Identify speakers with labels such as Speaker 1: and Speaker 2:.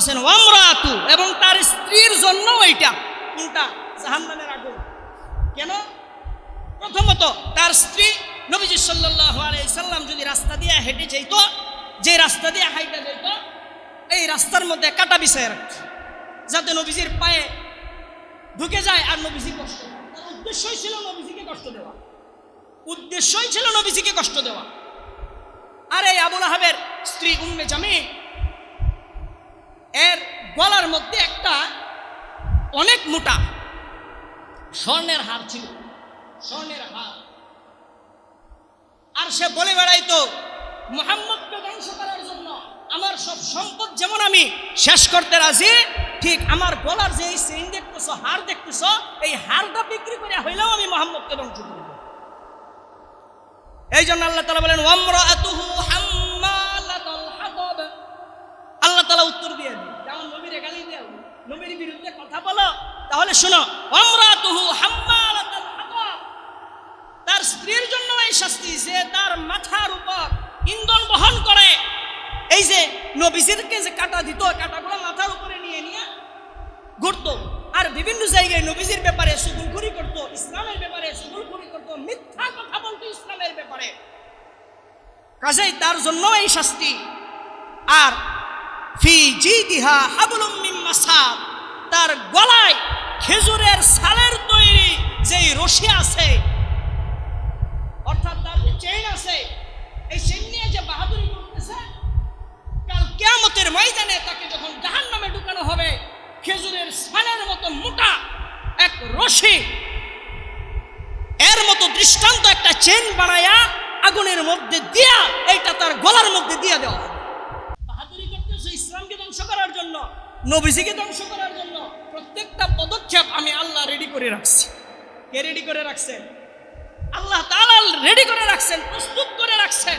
Speaker 1: বলতেছেন, ওয়ামরাতু এবং তার স্ত্রীর জন্য এইটা। কোনটা? জাহান্নামের আগুন। কেন? প্রথমত, তার স্ত্রী নবীজি সাল্লাম যদি রাস্তা দিয়ে হেঁটে যেত যে রাস্তা দিয়ে হাইটা যেত এই রাস্তার মধ্যে কাটা বিছায় রাখত যাতে নবীজির পায়ে ঢুকে যায় আর নবীজি কষ্ট। তার উদ্দেশ্যই ছিল নবীজিকে কষ্ট দেওয়া। উদ্দেশ্যই ছিল নবীজিকে কষ্ট দেওয়া। আর এই আবুল আহাবের স্ত্রী উম্মে জামি এর গলার মধ্যে একটা অনেক মোটা স্বর্ণের হার ছিল, স্বর্ণের হার। আর সে বলে বেড়াইতো, মোহাম্মদকে ধ্বংস করার জন্য আমার সব সম্পদ যেমন আমি শেষ করতে রাজি, ঠিক আমার গলার যে চেইন দেখতেছো, হার দেখতেছো, এই হারটা বিক্রি করে হইলেও আমি মোহাম্মদকে ধ্বংস করব এই জন্য আল্লাহ তালা বলেন ওয়ামরাতুহু হাম্মালাতাল হাতাব আল্লাহ তালা উত্তর দিয়ে দিন যেমন নবীর গালি দেও নবীর বিরুদ্ধে কথা বলো। তাহলে শোনো, ওয়ামরাতুহু হাম্মালাতাল হাতাব তার স্ত্রীর জন্য এই শাস্তি যে তার মাথার উপর ইন্ধন বহন করে। এই যে নবীজিরকে যে কাটা দিত কাটাগুলো মাথার উপরে নিয়ে নিয়ে ঘুরতো। আর বিভিন্ন জায়গায় নবীজির ব্যাপারে সুগুলখুরি করত, ইসলামের ব্যাপারে সুগুলখুরি করত, মিথ্যা কথা বলতো ইসলামের ব্যাপারে। কাজেই তার জন্য এই শাস্তি। আর তার গলায় খেজুরের সালের তৈরি যেই রশি আছে, অর্থাৎ তার যে চেইন আছে, এই চেইন নিয়ে যে বাহাদুরি করতেছে, কাল কেয়ামতের ময়দানে তাকে যখন জাহান নামে ঢুকানো হবে, খেজুরের সালের মতো মোটা এক রশি, এর মতো দৃষ্টান্ত একটা চেন বানায়া আগুনের মধ্যে দিয়া, এইটা তার গলার মধ্যে দিয়ে দেওয়া ইসলামকে ধ্বংস করার জন্য, নবীজিকে ধ্বংস করার জন্য প্রত্যেকটা পদক্ষেপ আমি আল্লাহ রেডি করে রাখছি। কে রেডি করে রাখছেন? আল্লাহ তালাল রেডি করে রাখছেন, প্রস্তুত করে রাখছেন।